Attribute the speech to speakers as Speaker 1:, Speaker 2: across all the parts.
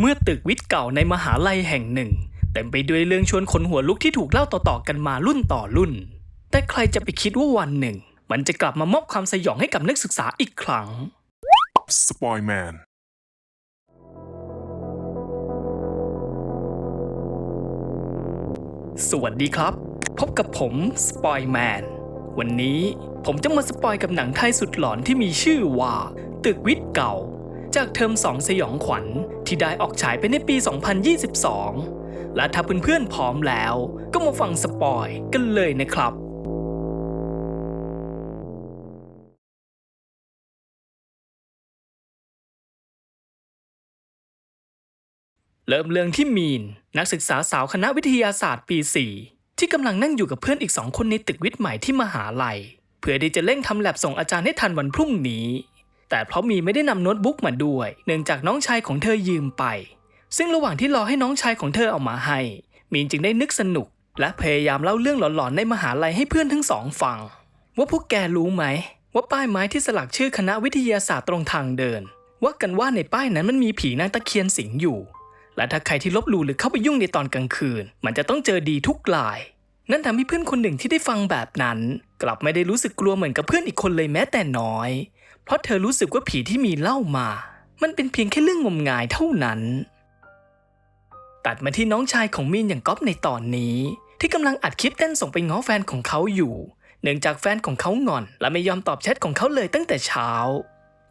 Speaker 1: เมื่อตึกวิทย์เก่าในมหาลัยแห่งหนึ่ง เต็มไปด้วยเรื่องชวนขนหัวลุกที่ถูกเล่าต่อๆกันมารุ่นต่อรุ่น แต่ใครจะไปคิดว่าวันหนึ่ง มันจะกลับมามอบความสยองให้กับนักศึกษาอีกครั้ง
Speaker 2: สปอยแมน
Speaker 1: สวัสดีครับ พบกับผมสปอยแมนวันนี้ผมจะมาสปอยกับหนังไทยสุดหลอนที่มีชื่อว่า ตึกวิทย์เก่า จากเทอมสองสยองขวัญที่ได้ออกฉายไปในปี 2022 และถ้าเพื่อนๆพร้อมแล้ว ก็มาฟังสปอยกันเลยนะครับเริ่มเรื่องที่มีน นักศึกษาสาวคณะวิทยาศาสตร์ปี 4 ที่กำลังนั่งอยู่กับเพื่อนอีกสองคนในตึกวิทย์ใหม่ที่มหาลัย เพื่อที่จะเร่งทำแลบส่งอาจารย์ให้ทันวันพรุ่งนี้ แต่เพราะมีไม่ได้นำโน้ตบุ๊กมาด้วย เนื่องจากน้องชายของเธอยืมไป ซึ่งระหว่างที่รอให้น้องชายของเธอเอามาให้ มีนจึงได้นึกสนุก และพยายามเล่าเรื่องหลอนๆในมหาลัยให้เพื่อนทั้งสองฟัง ว่าพวกแกรู้ไหม ว่าป้ายไม้ที่สลักชื่อคณะวิทยาศาสตร์ตรงทางเดิน ว่ากันว่าในป้ายนั้นมันมีผีนางตะเคียนสิงอยู่ และถ้าใครที่ลบหลู่หรือเข้าไปยุ่งในตอนกลางคืน มันจะต้องเจอดีทุกราย นั่นทำให้เพื่อนคนหนึ่งที่ได้ฟังแบบนั้น กลับไม่ได้รู้สึกกลัวเหมือนกับเพื่อนอีกคนเลยแม้แต่น้อย เพราะเธอรู้สึกว่าผีที่มีเล่ามา มันเป็นเพียงแค่เรื่องงมงายเท่านั้น ตัดมาที่น้องชายของมีนอย่างก๊อฟในตอนนี้ ที่กำลังอัดคลิปเต้นส่งไปง้อแฟนของเขาอยู่ เนื่องจากแฟนของเขางอน และไม่ยอมตอบแชทของเขาเลยตั้งแต่เช้า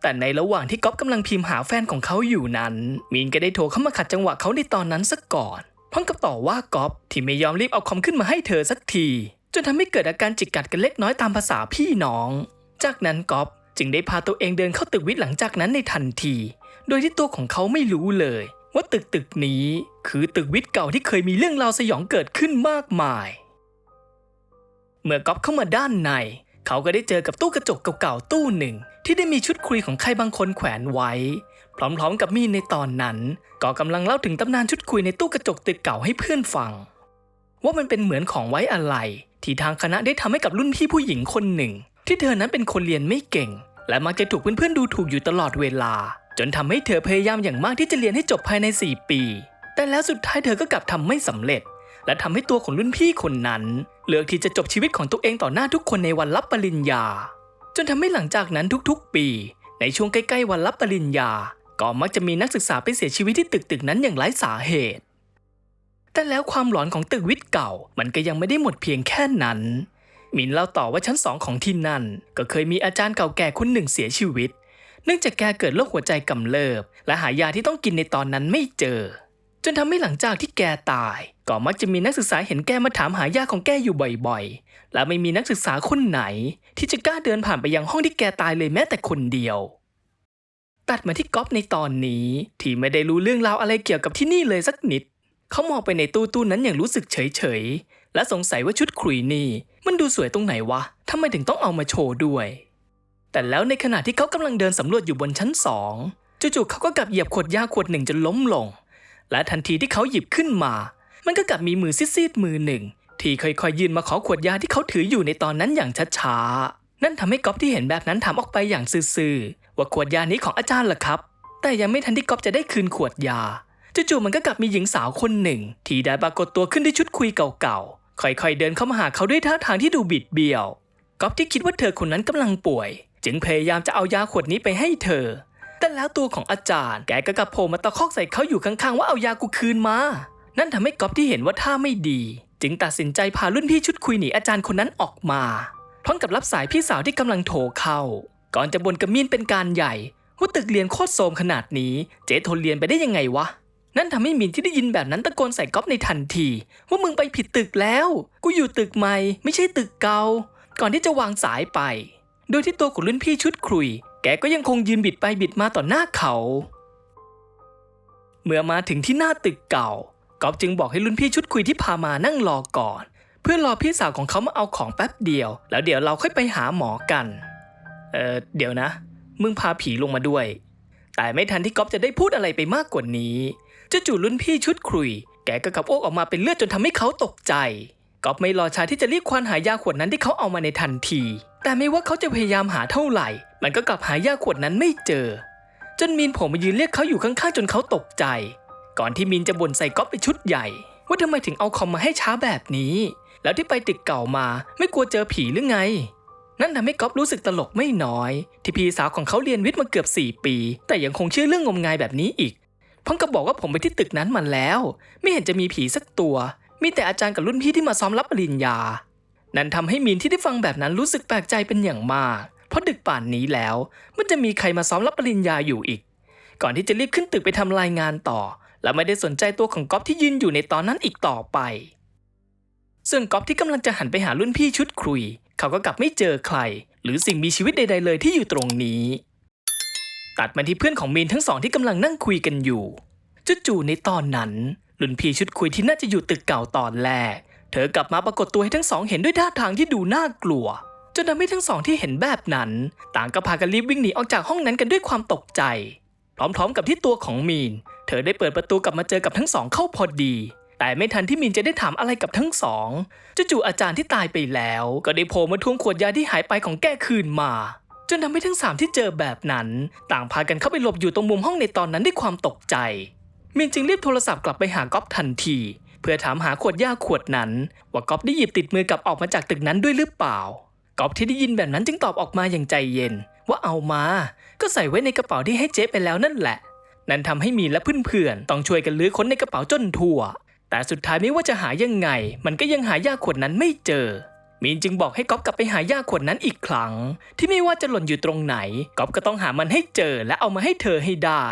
Speaker 1: แต่ในระหว่างที่ก๊อฟกำลังพิมพ์หาแฟนของเขาอยู่นั้น มีนก็ได้โทรเข้ามาขัดจังหวะเขาในตอนนั้นซะก่อนพร้อมกับต่อว่าก๊อฟที่ไม่ยอมรีบเอาคอมขึ้นมาให้เธอสักทีจนทำให้เกิดอาการจิกกัดกันเล็กน้อยตามภาษาพี่น้อง จากนั้นก๊อฟ จึงได้พาตัวเองเดินเข้าตึกวิทย์หลังจากนั้นในทันที โดยที่ตัวของเขาไม่รู้เลย ว่าตึกตึกนี้ คือตึกวิทย์เก่าที่เคยมีเรื่องราวสยองเกิดขึ้นมากมาย เมื่อก๊อฟเข้ามาด้านใน เขาก็ได้เจอกับตู้กระจกเก่าๆตู้หนึ่ง ที่ได้มีชุดคุยของใครบางคนแขวนไว้ พร้อมๆกับมีนในตอนนั้น ก็กำลังเล่าถึงตำนานชุดคุยในตู้กระจกตึกเก่าให้เพื่อนฟัง ว่ามันเป็นเหมือนของไว้อะไรที่ทางคณะได้ทำให้กับรุ่นพี่ผู้หญิงคนหนึ่ง ที่เธอนั้นเป็นคนเรียนไม่เก่ง และมักจะถูกเพื่อนๆดูถูกอยู่ตลอดเวลา จนทำให้เธอพยายามอย่างมากที่จะเรียนให้จบภายใน 4 ปี แต่แล้วสุดท้ายเธอก็กลับทำไม่สำเร็จ และทำให้ตัวของรุ่นพี่คนนั้น เลือกที่จะจบชีวิตของตัวเองต่อหน้าทุกคนในวันรับปริญญา จนทำให้หลังจากนั้นทุกๆ ปี ในช่วงใกล้ๆวันรับปริญญา ก็มักจะมีนักศึกษาไปเสียชีวิตที่ตึกตึกนั้นอย่างไร้สาเหตุ แต่แล้วความหลอนของตึกวิทย์เก่า มันก็ยังไม่ได้หมดเพียงแค่นั้น มินเล่าต่อว่าชั้นสองของที่นั่น ก็เคยมีอาจารย์เก่าแก่คนหนึ่งเสียชีวิต เนื่องจากแกเกิดโรคหัวใจกำเริบ และหายาที่ต้องกินในตอนนั้นไม่เจอ จนทำให้หลังจากที่แกตาย ก็มักจะมีนักศึกษาเห็นแกมาถามหายาของแกอยู่บ่อยๆ และไม่มีนักศึกษาคนไหน ที่จะกล้าเดินผ่านไปยังห้องที่แกตายเลยแม้แต่คนเดียวตัดมาที่ก๊อฟในตอนนี้ ที่ไม่ได้รู้เรื่องราวอะไรเกี่ยวกับที่นี่เลยสักนิด เขามองไปในตู้ตู้นั้นอย่างรู้สึกเฉยๆ และสงสัยว่าชุดครุยนี่มันดูสวยตรงไหนวะทำไมถึงต้องเอามาโชว์ด้วย แต่แล้วในขณะที่เขากำลังเดินสำรวจอยู่บนชั้นสองจู่ๆเขาก็กลับเหยียบขวดยาขวดหนึ่งจนล้มลง และทันทีที่เขาหยิบขึ้นมา มันก็กลับมีมือซีดๆมือหนึ่ง ที่ค่อยๆยื่นมาขอขวดยาที่เขาถืออยู่ในตอนนั้นอย่างช้าๆนั่นทำให้ก๊อฟที่เห็นแบบนั้นถามออกไปอย่างซื่อๆว่าขวดยานี้ของอาจารย์เหรอครับ แต่ยังไม่ทันที่ก๊อฟจะได้คืนขวดยาจู่ๆมันก็กลับมีหญิงสาวคนหนึ่ง ที่ได้ปรากฏตัวขึ้นด้วยชุดคุยเก่าๆ ค่อยๆเดินเข้ามาหาเขาด้วยท่าทางที่ดูบิดเบี้ยวก๊อฟที่คิดว่าเธอคนนั้นกำลังป่วย จึงพยายามจะเอายาขวดนี้ไปให้เธอ แต่แล้วตัวของอาจารย์ แกก็กลับโผ่มาตะคอกใส่เขาอยู่ข้างๆ ว่าเอายากูคืนมา นั่นทำให้ก๊อฟที่เห็นว่าท่าไม่ดี จึงตัดสินใจพารุ่นพี่ชุดคุยหนีอาจารย์คนนั้นออกมาพร้อมกับรับสายพี่สาวที่กำลังโทรเข้า ก่อนจะบ่นกับมีนเป็นการใหญ่ว่าตึกเรียนโคตรโทรมขนาดนี้ เจ๊ทนเรียนไปได้ยังไงวะ นั่นทำให้มินที่ได้ยินแบบนั้นตะโกนใส่ก๊อฟในทันที ว่ามึงไปผิดตึกแล้ว กูอยู่ตึกใหม่ ไม่ใช่ตึกเก่า ก่อนที่จะวางสายไป โดยที่ตัวของรุ่นพี่ชุดครุย แกก็ยังคงยืนบิดไปบิดมาต่อหน้าเขา เมื่อมาถึงที่หน้าตึกเก่าก๊อฟจึงบอกให้รุ่นพี่ชุดคุยที่พามานั่งรอก่อน เพื่อรอพี่สาวของเขามาเอาของแป๊บเดียว แล้วเดี๋ยวเราค่อยไปหาหมอกันเออเดี๋ยวนะ มึงพาผีลงมาด้วย แต่ไม่ทันที่ก๊อฟจะได้พูดอะไรไปมากกว่านี้ จู่ๆรุ่นพี่ชุดครุย แกก็กระโอกออกมาเป็นเลือดจนทำให้เขาตกใจก๊อฟไม่รอช้าที่จะรีบควานหายาขวดนั้นที่เขาเอามาในทันที แต่ไม่ว่าเขาจะพยายามหาเท่าไหร่ มันก็กลับหายาขวดนั้นไม่เจอ จนมีนผมมายืนเรียกเขาอยู่ข้างๆจนเขาตกใจ ก่อนที่มินจะบ่นใส่ก๊อฟไปชุดใหญ่ ว่าทำไมถึงเอาคอมมาให้ช้าแบบนี้ แล้วที่ไปตึกเก่ามา ไม่กลัวเจอผีหรือไง นั่นทำให้ก๊อฟรู้สึกตลกไม่น้อย ที่พี่สาวของเขาเรียนวิทย์มาเกือบ 4 ปี แต่ยังคงเชื่อเรื่องงมงายแบบนี้อีก เพิ่งก็บอกว่าผมไปที่ตึกนั้นมาแล้ว ไม่เห็นจะมีผีสักตัว มีแต่อาจารย์กับรุ่นพี่ที่มาซ้อมรับปริญญา นั่นทำให้มีนที่ได้ฟังแบบนั้นรู้สึกแปลกใจเป็นอย่างมาก เพราะดึกป่านนี้แล้ว มันจะมีใครมาซ้อมรับปริญญาอยู่อีก ก่อนที่จะรีบขึ้นตึกไปทำรายงานต่อ และไม่ได้สนใจตัวของก๊อฟที่ยืนอยู่ในตอนนั้นอีกต่อไปส่วนก๊อฟที่กำลังจะหันไปหารุ่นพี่ชุดคุย เขาก็กลับไม่เจอใคร หรือสิ่งมีชีวิตใด ๆ เลยที่อยู่ตรงนี้ ตัดมาที่เพื่อนของมีนทั้งสองที่กำลังนั่งคุยกันอยู่จู่ๆในตอนนั้นรุ่นพีชุดคุยที่น่าจะอยู่ตึกเก่าตอนแรก เธอกลับมาปรากฏตัวให้ทั้งสองเห็นด้วยท่าทางที่ดูน่ากลัวจนทำให้ทั้งสองที่เห็นแบบนั้น ต่างก็พากันรีบวิ่งหนีออกจากห้องนั้นกันด้วยความตกใจ พร้อมๆ กับที่ตัวของมีน เธอได้เปิดประตูกลับมาเจอกับทั้งสองเข้าพอดี แต่ไม่ทันที่มีนจะได้ถามอะไรกับทั้งสองจู่ๆอาจารย์ที่ตายไปแล้ว ก็ได้โผล่มาทวงขวดยาที่หายไปของแก้คืนมา จนทำให้ทั้งสามที่เจอแบบนั้น ต่างพากันเข้าไปหลบอยู่ตรงมุมห้องในตอนนั้นด้วยความตกใจ มินจึงรีบโทรศัพท์กลับไปหาก๊อฟทันที เพื่อถามหาขวดยาขวดนั้น ว่าก๊อฟได้หยิบติดมือกลับออกมาจากตึกนั้นด้วยหรือเปล่าก๊อฟที่ได้ยินแบบนั้นจึงตอบออกมาอย่างใจเย็น ว่าเอามา ก็ใส่ไว้ในกระเป๋าที่ให้เจ๊ไปแล้วนั่นแหละ นั่นทำให้มีนและเพื่อนๆต้องช่วยกันลื้อค้นในกระเป๋าจนทั่ว แต่สุดท้ายไม่ว่าจะหายังไง มันก็ยังหายาขวดนั้นไม่เจอ มีนจึงบอกให้ก๊อฟกลับไปหายาขวดนั้นอีกครั้ง ที่ไม่ว่าจะหล่นอยู่ตรงไหนก๊อฟก็ต้องหามันให้เจอและเอามาให้เธอให้ได้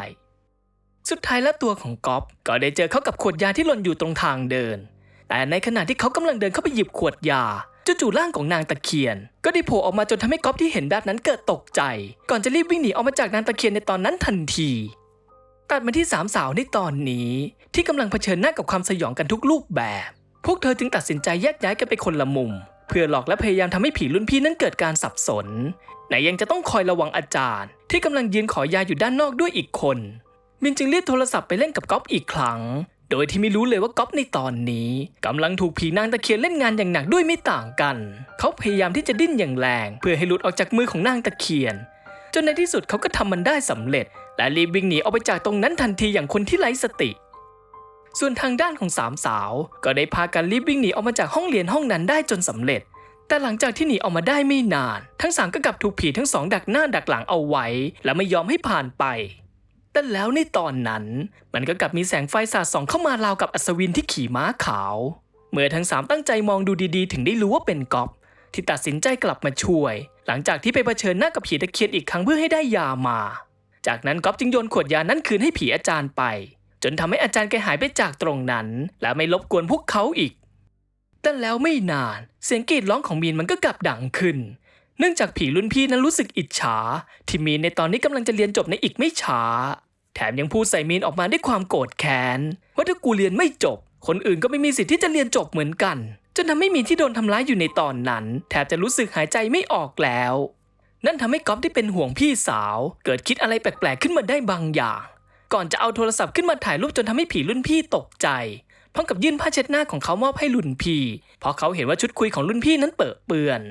Speaker 1: สุดท้ายแล้วตัวของก๊อฟก็ได้เจอเข้ากับขวดยาที่หล่นอยู่ตรงทางเดิน แต่ในขณะที่เขากำลังเดินเข้าไปหยิบขวดยาจู่ๆร่างของนางตะเคียน ก็ได้โผล่ออกมาจนทำให้ก๊อฟที่เห็นแบบนั้นเกิดตกใจ ก่อนจะรีบวิ่งหนีออกมาจากนางตะเคียนในตอนนั้นทันทีตัดมาที่สามสาวในตอนนี้ ที่กำลังเผชิญหน้ากับความสยองกันทุกรูปแบบ พวกเธอจึงตัดสินใจแยกย้ายกันไปคนละมุม เพื่อหลอกและพยายามทำให้ผีรุ่นพี่นั้นเกิดการสับสนไหนยังจะต้องคอยระวังอาจารย์ ที่กำลังยืนขอยาอยู่ด้านนอกด้วยอีกคน มินจึงเรียกโทรศัพท์ไปเล่นกับก๊อฟอีกครั้ง โดยที่ไม่รู้เลยว่าก๊อฟในตอนนี้กำลังถูกผีนางตะเคียนเล่นงานอย่างหนักด้วยไม่ต่างกัน เขาพยายามที่จะดิ้นอย่างแรง เพื่อให้หลุดออกจากมือของนางตะเคียน จนในที่สุดเขาก็ทำมันได้สำเร็จ และรีบวิ่งหนีออกไปจากตรงนั้นทันทีอย่างคนที่ไร้สติ ส่วนทางด้านของสามสาว ก็ได้พากันรีบวิ่งหนีออกมาจากห้องเรียนห้องนั้นได้จนสำเร็จ แต่หลังจากที่หนีออกมาได้ไม่นาน ทั้งสามก็กลับถูกผีทั้งสองดักหน้าดักหลังเอาไว้ และไม่ยอมให้ผ่านไป แต่แล้วในตอนนั้น มันก็กลับมีแสงไฟสาดส่องเข้ามาราวกับอัศวินที่ขี่ม้าขาว เมื่อทั้งสามตั้งใจมองดูดีๆ ถึงได้รู้ว่าเป็นก๊อฟที่ตัดสินใจกลับมาช่วย หลังจากที่ไปเผชิญหน้ากับผีตะเคียนอีกครั้งเพื่อให้ได้ยามา จากนั้นก๊อฟจึงโยนขวดยานั้นคืนให้ผีอาจารย์ไป จนทำให้อาจารย์แกหายไปจากตรงนั้น และไม่รบกวนพวกเขาอีก แต่แล้วไม่นานเสียงกรีดร้องของมีนมันก็กลับดังขึ้น เนื่องจากผีรุ่นพี่นั้นรู้สึกอิจฉา ที่มีนในตอนนี้กำลังจะเรียนจบในอีกไม่ช้า แถมยังพูดใส่มีนออกมาด้วยความโกรธแค้นว่าถ้ากูเรียนไม่จบ คนอื่นก็ไม่มีสิทธิ์ที่จะเรียนจบเหมือนกันจนทำให้มีนที่โดนทำร้ายอยู่ในตอนนั้น แทบจะรู้สึกหายใจไม่ออกแล้ว นั่นทำให้ก๊อฟที่เป็นห่วงพี่สาว เกิดคิดอะไรแปลกๆขึ้นมาได้บางอย่าง ก่อนจะเอาโทรศัพท์ขึ้นมาถ่ายรูปจนทำให้ผีรุ่นพี่ตกใจพร้อมกับยื่นผ้าเช็ดหน้าของเขามอบให้รุ่นพี่ เพราะเขาเห็นว่าชุดคุยของรุ่นพี่นั้นเปิดเปื้อน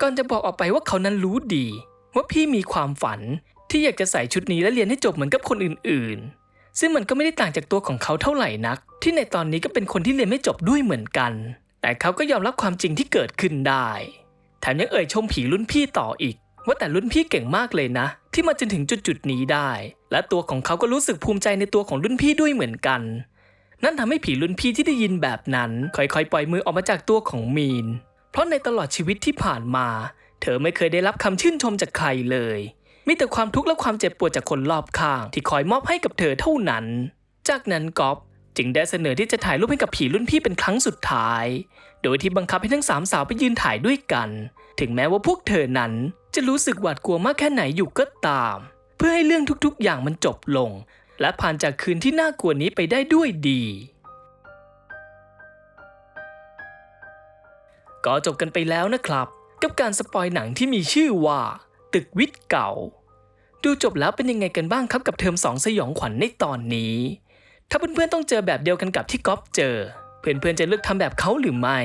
Speaker 1: ก่อนจะบอกออกไปว่าเขานั้นรู้ดี ว่าพี่มีความฝันที่อยากจะใส่ชุดนี้และเรียนให้จบเหมือนกับคนอื่นๆ ซึ่งมันก็ไม่ได้ต่างจากตัวของเขาเท่าไหร่นัก ที่ในตอนนี้ก็เป็นคนที่เรียนไม่จบด้วยเหมือนกัน แต่เขาก็ยอมรับความจริงที่เกิดขึ้นได้ แถมยังเอ่ยชมผีรุ่นพี่ต่ออีก ว่าแต่รุ่นพี่เก่งมากเลยนะ ที่มาจนถึงจุดจุดๆนี้ได้ และตัวของเขาก็รู้สึกภูมิใจในตัวของรุ่นพี่ด้วยเหมือนกัน นั่นทำให้ผีรุ่นพี่ที่ได้ยินแบบนั้นค่อยๆ ปล่อยมือออกมาจากตัวของมีน เพราะในตลอดชีวิตที่ผ่านมา เธอไม่เคยได้รับคำชื่นชมจากใครเลย มีแต่ความทุกข์และความเจ็บปวดจากคนรอบข้าง ที่คอยมอบให้กับเธอเท่านั้น จากนั้นก๊อฟจึงได้เสนอที่จะถ่ายรูปให้กับผีรุ่นพี่เป็นครั้งสุดท้าย โดยที่บังคับให้ทั้งสามสาวไปยืนถ่ายด้วยกัน ถึงแม้ว่าพวกเธอนั้น จะรู้สึกหวาดกลัวมากแค่ไหนอยู่ก็ตาม เพื่อให้เรื่องทุกๆ อย่างมันจบลง และผ่านจากคืนที่น่ากลัวนี้ไปได้ด้วยดี ก็จบกันไปแล้วนะครับ กับการสปอยหนังที่มีชื่อว่า ตึกวิทย์เก่า ดูจบแล้วเป็นยังไงกันบ้างครับกับเทอมสองสยองขวัญในตอนนี้ ถ้าเพื่อนๆต้องเจอแบบเดียวกันกับที่ก๊อฟเจอ เพื่อนๆจะเลือกทำแบบเขาหรือไม่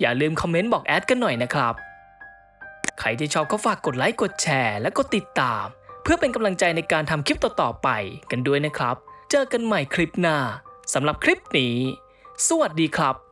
Speaker 1: อย่าลืมคอมเมนต์บอกแอดกันหน่อยนะครับ ใครที่ชอบก็ฝากกดไลค์กดแชร์ และกดติดตาม เพื่อเป็นกำลังใจในการทำคลิปต่อๆไปกันด้วยนะครับ เจอกันใหม่คลิปหน้าสำหรับคลิปนี้ สวัสดีครับ